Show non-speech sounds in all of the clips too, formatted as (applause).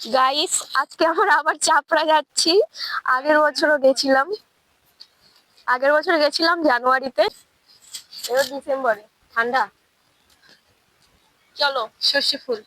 Guys আজকে আমরা আবার চাপড়া যাচ্ছি। আগের বছরও গেছিলাম। আগের বছর গেছিলাম জানুয়ারিতে এবার ডিসেম্বরে। ঠান্ডা? চলো সর্ষে ফুল।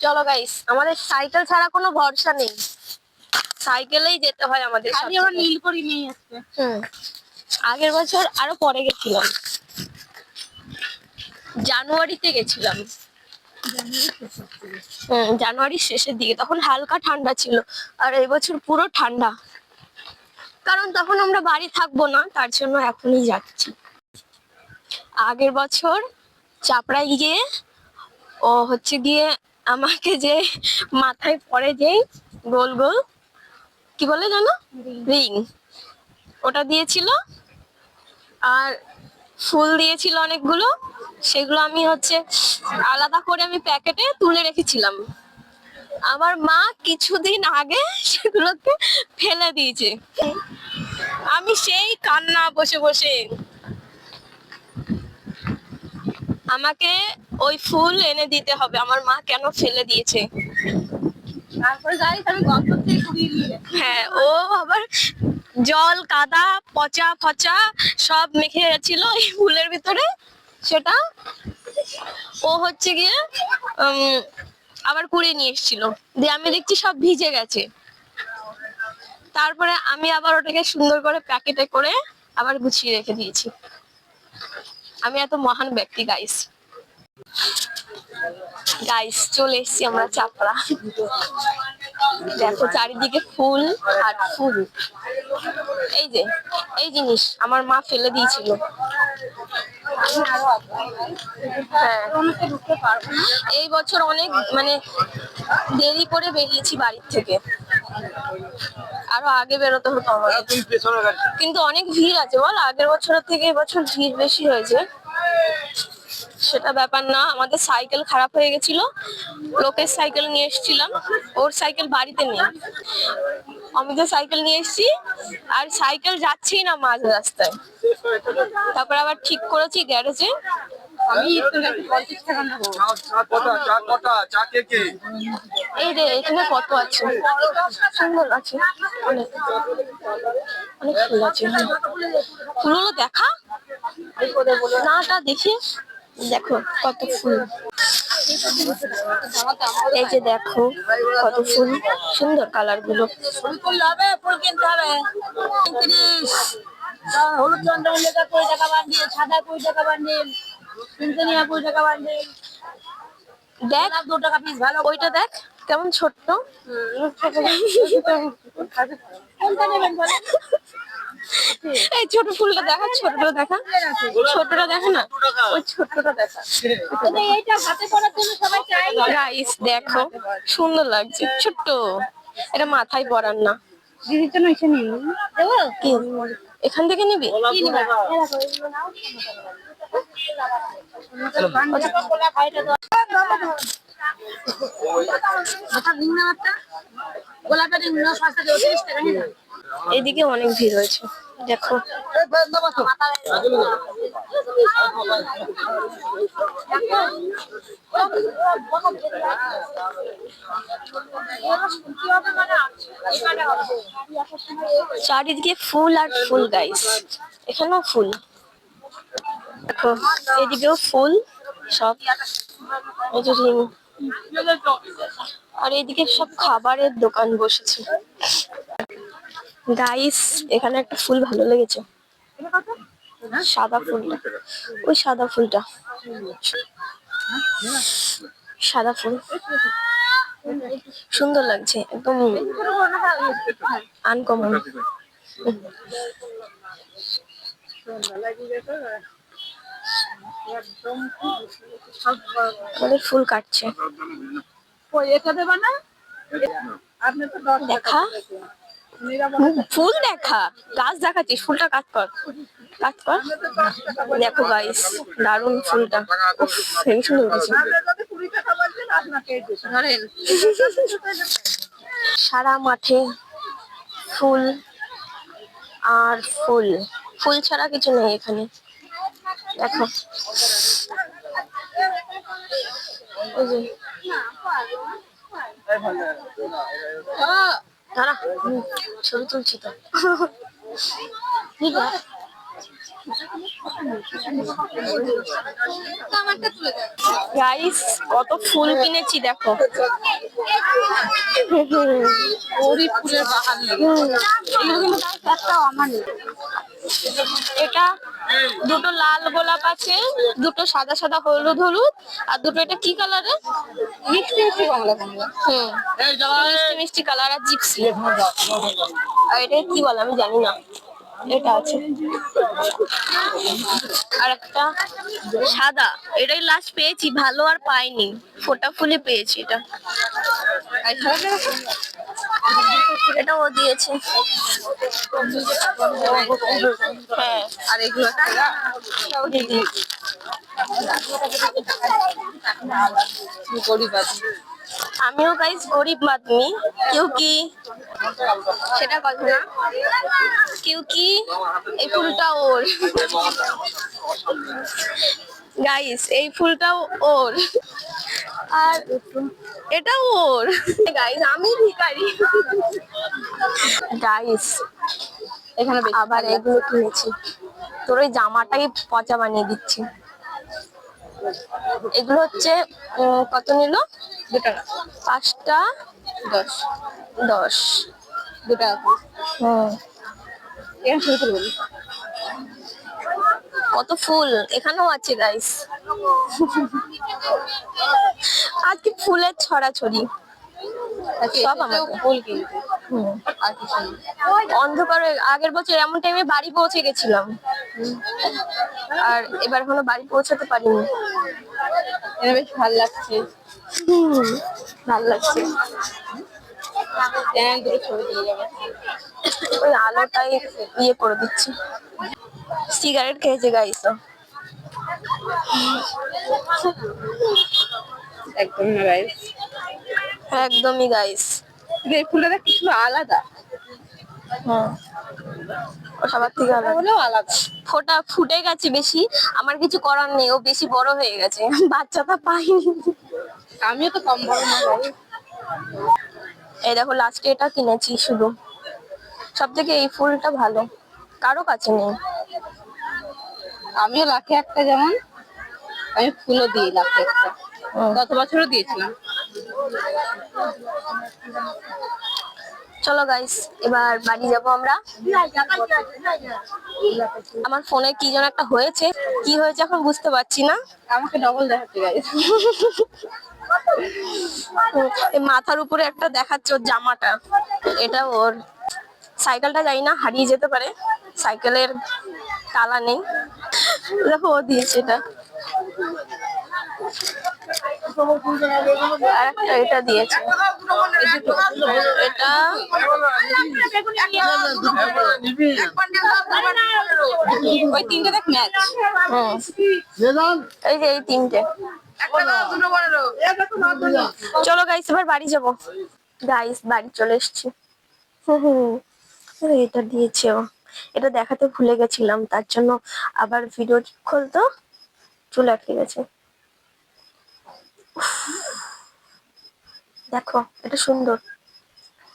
চলো গাইস আমাদের সাইকেল ছাড়া কোনো ভরসা নেই। সাইকেলেই যেতে হয় আমাদের সব আমার নীল করে নিয়ে হুম। আগের বছর আরও পরে গেছিলাম। জানুয়ারিতে গেছিলাম। হুম জানুয়ারির শেষের দিকে। তখন হালকা ঠান্ডা ছিল, আর এই বছর পুরো ঠান্ডা। কারণ তখন আমরা বাড়ি থাকব না, তার জন্য এখনই যাচ্ছি। আগের বছর চাপড়ায় গিয়ে ও হচ্ছে গিয়ে আমাকে যে মাথায় পড়ে যেই গোল গোল, কি বলে জানো রিং। ওটা দিয়েছিল, আর ফুল দিয়েছিল অনেকগুলো। সেগুলো আমি হচ্ছে আলাদা করে আমি প্যাকেটে তুলে রেখেছিলাম। আমার মা কিছুদিন আগে সেগুলোকে ফেলে দিয়েছে। আমি সেই কান্না বসে বসে আমাকে ওই ফুল এনে দিতে হবে। আমার মা কেন ফেলে দিয়েছে। হ্যাঁ ও আবার জল, কাদা, পচা, ফচা সব মেখে গেছিল এই ফুলের ভিতরে। সেটা ও হচ্ছে গিয়ে আবার কুড়িয়ে নিয়ে এসেছিল। দিয়ে আমি দেখছি সব ভিজে গেছে। তারপরে আমি আবার ওটাকে সুন্দর করে প্যাকেটে করে আবার গুছিয়ে রেখে দিয়েছি। আমি এত মহান ব্যক্তি গাইস গাইস চলে এসেছি আমরা চাপড়া। দেখো চারিদিকে ফুল আর ফুল। এই যে, এই জিনিস আমার মা ফেলে দিয়েছিল। হ্যাঁ। এই বছর অনেক মানে দেরি করে বেরিয়েছি বাড়ির থেকে। আরও আগে বেরোতে হতো আমার কিন্তু অনেক ভিড় আছে বল? আগের বছরের থেকে এবছর ভিড় বেশি হয়েছে। সেটা ব্যাপার না আমাদের সাইকেল খারাপ হয়ে গেছিল। লোকের সাইকেল নিয়ে এসেছিলাম ওর সাইকেল বাড়িতে নেই। আমি তো সাইকেল নিয়ে এসেছি, আর সাইকেল যাচ্ছেই না মাঝ রাস্তায়। তারপর আবার ঠিক করেছি গ্যারেজে। আমি পঞ্চাশ এই রে এখানে কত আছে? সুন্দর আছে। অনেক। অনেক ফুল আছে। ফুলগুলো দেখা? নাটা দেখি। দেখো কত ফুল। এই যে দেখো কত সুন্দর কালারগুলো। কিনতে হবে হলুদ চন্দ্রমল্লিকা কুড়ি টাকা বান্ডিল সাদা কুড়ি টাকা বান্ডিল সিনথেনিয়া কুড়ি টাকা বান্ডিল দেখ দু টাকা পিস ভালো ওইটা দেখ কেমন ছোট্ট। কোনটা নেবেন বলেন এই ছোট ফুলটা দেখা ছোটটা দেখা। ছোটটা দেখা না? ওই ছোটটা দেখা। এইটা হাতে জন্য সবাই চাই গাইস দেখো সুন্দর লাগছে ছোট্ট। এটা মাথায় পরার না। দিদির জন্য এসে নিন দেবো? কি? এখান থেকে নিবি? একটা গোলাপের এদিকে অনেক ভিড় হয়েছে, দেখো। চারিদিকে ফুল আর ফুল গাইস এখানেও ফুল। দেখো, এদিকেও ফুল, সব আর এদিকে সব খাবারের দোকান বসেছে। গাইস এখানে একটা ফুল ভালো লেগেছে। সাদা ফুলটা। ওই সাদা ফুলটা। সাদা ফুল। সুন্দর লাগছে একদম আনকমন আমাদের ফুল কাটছে। দেখা। ফুল দেখা গাছ দেখাচ্ছিস ফুলটা কাট কর কাট কর। দেখো গাইস দারুণ ফুলটা। উফ হেবি সুন্দর হয়েছে। সারা মাঠে ফুল আর ফুল। ফুল ছাড়া কিছু নেই এখানে। দেখো। ওই যে। দাঁড়া ছবি তুলছি তো। গাইস কত ফুল কিনেছি দেখো। ফুলের বাহার লেগে এগুলো কিন্তু আমার এটা দুটো লাল গোলাপ আছে দুটো সাদা সাদা হলুদ হলুদ আর দুটো এটা কি কালারে মিষ্টি মিষ্টি কমলা কমলা। হুম। মিষ্টি মিষ্টি কালার আর জিপসি আর এটা কি বলে আমি জানি না। এটা আছে। আর একটা সাদা। এটাই লাস্ট পেয়েছি ভালো আর পাইনি। ফোটা ফুলে পেয়েছি এটা। এটা দিয়েছে। হ্যাঁ। আমিও গাইজ গরিব মাদমি কেউ কি? সেটা কথা। না কেউ কি? এই ফুলটা ওর। (laughs) গাইস এই ফুলটাও ওর। আর এটাও ওর। গাইস আমি ভিখারি। গাইস এখানে আবার এগুলো কিনেছি। তোর ওই জামাটাই পচা বানিয়ে দিচ্ছি। এগুলো হচ্ছে কত নিল? দু টাকা। পাঁচটা দশ। দশ। দু টাকা হুম। এখানে শুরু করব কত ফুল এখানেও আছে গাইস আজকে ফুলের ছড়াছড়ি। কিছু আগের বছর এমন টাইমে বাড়ি পৌঁছে গেছিলাম। আর এবার এখনও বাড়ি পৌঁছাতে পারিনি। বেশ ভালো লাগছে। ভালো লাগছে। ওই আলোটাই ইয়ে করে দিচ্ছি। সিগারেট খেয়েছে গাইস একদম না গাইস একদমই গাইস এই ফুলটা কিছু আলাদা। ও সবার থেকে আলাদা। হলেও আলাদা। ফোটা ফুটে গেছে বেশি আমার কিছু করার নেই ও বেশি বড় হয়ে গেছে বাচ্চাটা পাইনি। আমিও তো কম বড় না এই দেখো লাস্টে এটা কিনেছি শুধু। সব থেকে এই ফুলটা ভালো কারও কাছে নেই। আমিও লাখে একটা যেমন আমি ফুলও দিই লাখে একটা। গত বছরও দিয়েছিলাম। চলো গাইস এবার বাড়ি যাব আমরা। আমার ফোনে কি যেন একটা হয়েছে। কি হয়েছে এখন বুঝতে পারছি না। আমাকে ডবল দেখাচ্ছে গাইস এই মাথার উপরে একটা দেখাচ্ছে ওর জামাটা। এটা ওর সাইকেলটা যাই না হারিয়ে যেতে পারে। সাইকেলের তালা নেই। দেখো ও দিয়েছে এটা। একটা এটা দিয়েছে। এটা ওই তিনটে এই যে এই তিনটে। চলো গাইস এবার বাড়ি যাব। গাইস বাড়ি চলে এসেছি। এটা দিয়েছে ও। এটা দেখাতে ভুলে গেছিলাম তার জন্য আবার ভিডিও খুলতো চলে আটকে গেছে। দেখো এটা সুন্দর।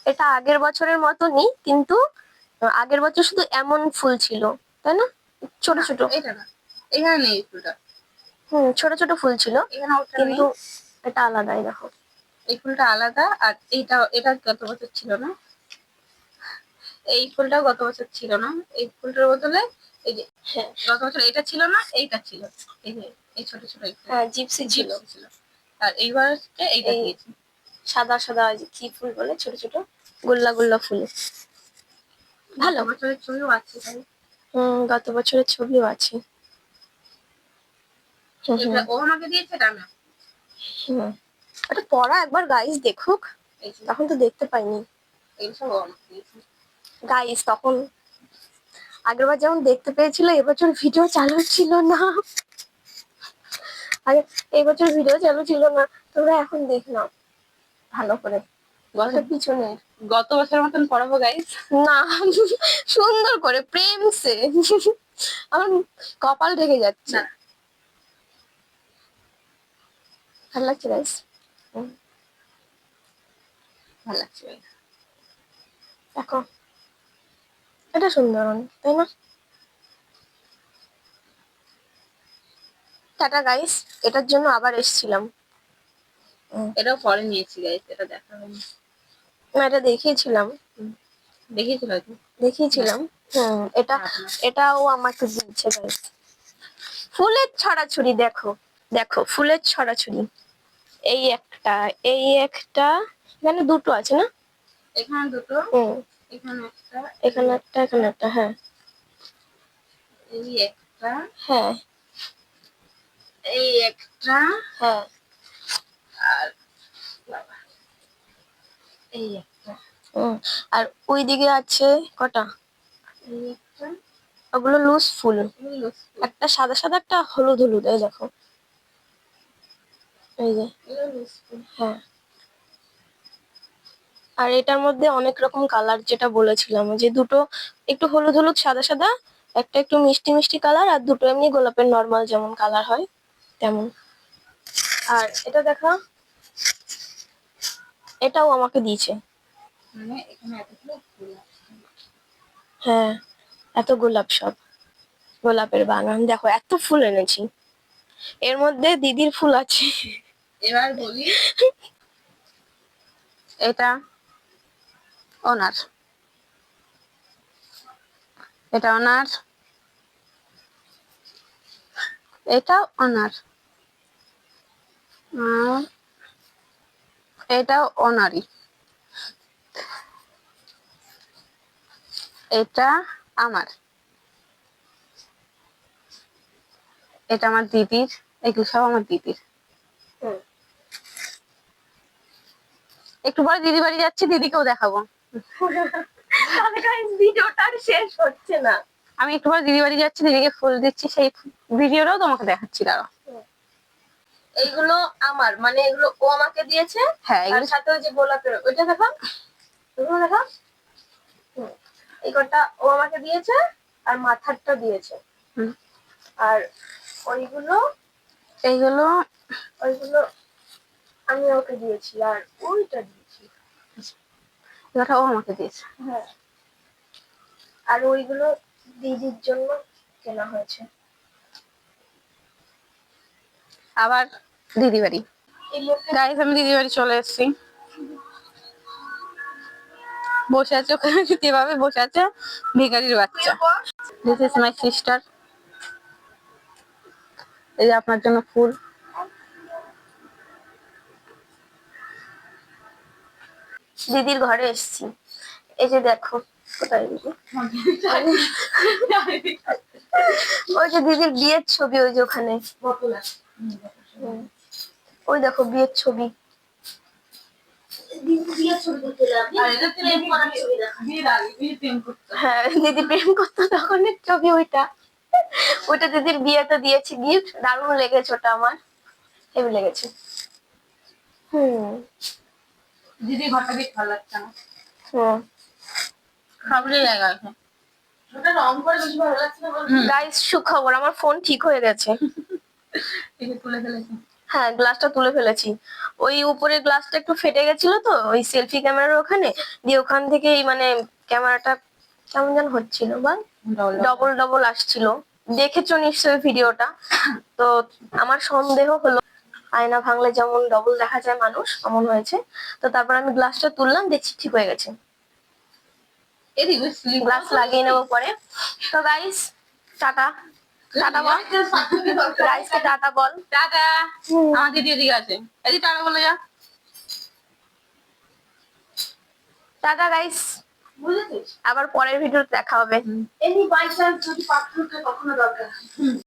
এটা আগের বছরের মতনই কিন্তু আগের বছর শুধু এমন ফুল ছিল তাই না? ছোট ছোট। এটা এখানে নেই ফুলটা। হুম ছোট ছোট ফুল ছিল কিন্তু এটা আলাদাই দেখো। এই ফুলটা আলাদা আর এইটা এটা গত বছর ছিল না? এই ফুলটাও গত বছর ছিল না। এই ফুলটার বদলে এই যে হ্যাঁ গত বছর এটা ছিল না এইটা ছিল। এই যে এই ছোট ছোট হ্যাঁ জিপসি ছিল। ছিল। আর এইবার এইটা দিয়েছি? সাদা সাদা কি ফুল বলে ছোট ছোট গোল্লা গোল্লা ফুল। ভালো। বছরের ছবিও আছে হুম গত বছরের ছবিও আছে। ও আমাকে দিয়েছে আমি হুম। এটা পড়া একবার গাইস দেখুক। এই তখন তো দেখতে পাইনি। এগুলো সব ও আমাকে দিয়েছে। গাইস তখন আগেরবার যেমন দেখতে পেয়েছিল এবছর ভিডিও চালু ছিল না। আগে এই বছর ভিডিও চালু ছিল না। তোমরা এখন দেখ নাও। ভালো করে। গল্পটা পিছনের গত বছরের মতন পড়াবো গাইস না সুন্দর করে। প্রেম সে। আমার কপাল ঢেকে যাচ্ছে। ভালো লাগছে গাইস ভালো লাগছে দেখো। এটা সুন্দর অনেক তাই না? টাটা গাইস এটার জন্য আবার এসেছিলাম। এটাও পরে নিয়েছি গাইস এটা দেখা হয়নি। না এটা দেখিয়েছিলাম। দেখিয়েছিল দেখিয়েছিলাম। হুম এটা এটাও আমাকে দিচ্ছে গাইস ফুলের ছড়াছড়ি দেখো দেখো ফুলের ছড়াছড়ি। এই একটা এই একটা এখানে দুটো আছে না? এখানে দুটো। হুম এখানে একটা এখানে একটা হ্যাঁ। এই একটা হ্যাঁ। এই একটা হ্যাঁ। আর এই একটা। আর ওই দিকে আছে কটা? এই একটা। ওগুলো লুজ ফুল। একটা সাদা সাদা একটা হলুদ হলুদ এই দেখো। এই যে। হ্যাঁ। আর এটার মধ্যে অনেক রকম কালার যেটা বলেছিলাম যে দুটো একটু হলুদ হলুদ সাদা সাদা একটা একটু মিষ্টি মিষ্টি কালার আর দুটো এমনি গোলাপের নর্মাল যেমন কালার হয় তেমন। আর এটা দেখা এটাও আমাকে দিয়েছে। মানে। হ্যাঁ এত গোলাপ সব গোলাপের বাগান। দেখো এত ফুল এনেছি। এর মধ্যে দিদির ফুল আছে। এবার বলি এটা ওনার এটা ওনার এটাও ওনার এটাও ওনারই এটা আমার। এটা আমার দিদির এগুলো সব আমার দিদির। একটু পরে দিদি বাড়ি যাচ্ছি দিদিকেও দেখাবো। তাহলে guys ভিডিওটা আর শেষ হচ্ছে না। আমি একটু পরে দিদি বাড়ি যাচ্ছি দিদিকে ফুল দিচ্ছি সেই ভিডিওটাও তোমাকে দেখাচ্ছি দাঁড়াও। এইগুলো আমার মানে এগুলো ও আমাকে দিয়েছে হ্যাঁ আর এগুলো সাথে ওই যে গোলাপের ওইটা দেখো ওগুলো দেখো এই কটা ও আমাকে দিয়েছে আর মাথারটা দিয়েছে। হুম। আর ওইগুলো এইগুলো ওইগুলো আমি ওকে দিয়েছি আর ওইটা দিয়েছি। এগুলোটা ও আমাকে দিয়েছে। হ্যাঁ। আর ওইগুলো দিদির জন্য কেনা হয়েছে। আবার দিদি বাড়ি। গাইস আমি দিদি বাড়ি চলে এসেছি। বসে আছে ওখানে যেভাবে বসে আছে ভিখারির বাচ্চা। দিস ইজ মাই সিস্টার এই যে আপনার জন্য ফুল। দিদির ঘরে এসেছি। এই যে দেখো ওই যে দিদির বিয়ের ছবি, ওই যে ওখানে। ওই দেখো বিয়ের ছবি। হ্যাঁ দিদি প্রেম করতো তখন ছবি ওইটা। ওইটা দিদির বিয়েতে দিয়েছি গিফট। দারুণ লেগেছে ওটা আমার। হেভি লেগেছে। হুম। দিদি ঘরটা বেশ ভালো লাগছে না সবটাই জায়গা আছে। ওটা রং করে বেশি ভালো লাগছে না গাইস সুখবর আমার ফোন ঠিক হয়ে গেছে। এই যে তুলে ফেলেছি। হ্যাঁ গ্লাসটা তুলে ফেলেছি। ওই উপরের গ্লাসটা একটু ফেটে গেছিল তো ওই সেলফি ক্যামেরার ওখানে দিয়ে ওখান থেকেই মানে ক্যামেরাটা কেমন যেন হচ্ছিল বা ডবল ডবল আসছিল। দেখেছ নিশ্চয়ই ভিডিওটা তো আমার সন্দেহ হলো আয়না ভাঙলে যেমন ডবল দেখা যায় মানুষ এমন হয়েছে। তো তারপর আমি গ্লাসটা তুললাম দেখছি ঠিক হয়ে গেছে। এদিকে গ্লাস লাগিয়ে নেব পরে। তো গাইস টাটা। টাটা বল। গাইসকে টাটা বল। টাটা। আমার দিদি এদিকে আছে। এদিকে টাটা বলে যা। টাটা গাইস আবার পরের ভিডিওতে দেখা হবে। এমনি বাই চান্স যদি পাথরটা কখনো দরকার?